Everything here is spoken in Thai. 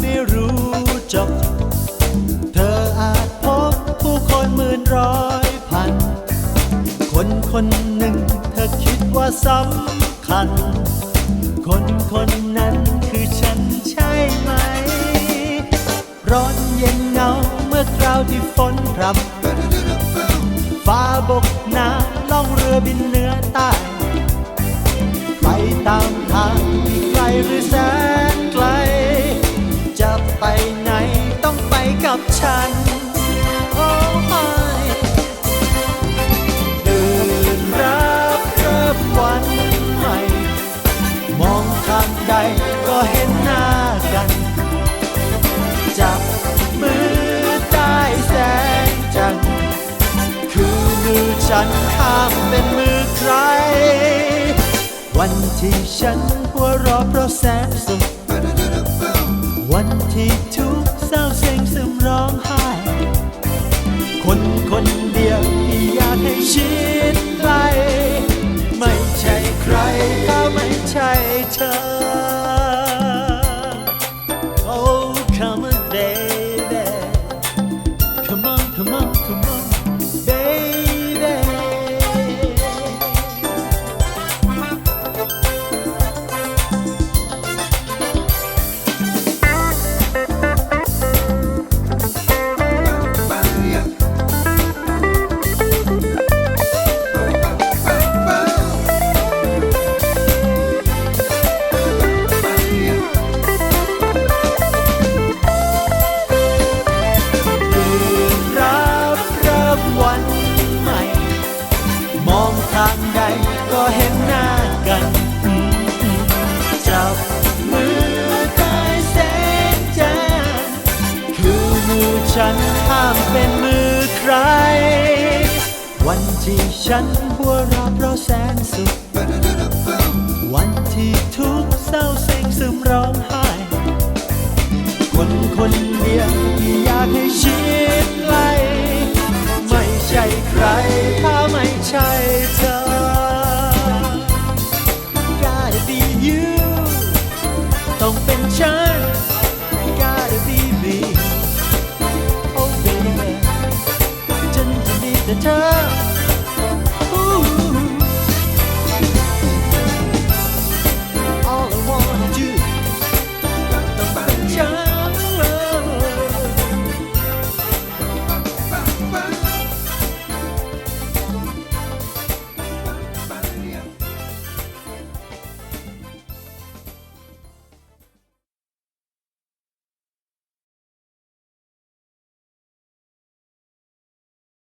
ไม่รู้จบ เธออาจพบผู้คนหมื่นร้อยพัน คนคนหนึ่งเธอคิดว่าสำคัญ คนคนนั้นคือฉันใช่ไหม ร้อนเย็นเงาเมื่อคราวที่ฝนทับฟ้าบกน้ำล่องเรือบินเหนือใต้ กับฉันโอ้ไม่ตื่นรับเริ่มวันใหม่ มองทางใดก็เห็นหน้ากัน จับมือใต้แสงจันทร์คือมือฉันห้ามเป็นมือใคร วันที่ฉันหัวเราะเพราะแสนสุขวันที่ทุกเศร้า ฉันห้ามเป็นมือใคร วันที่ฉันหัวราบเพราะแสนสุข วันที่ทุกเศร้าเซ็งซึมร้องไห้ คนคนเดียวที่อยากให้ชิดไหลไม่ใช่ใครถ้าไม่ใช่เธอ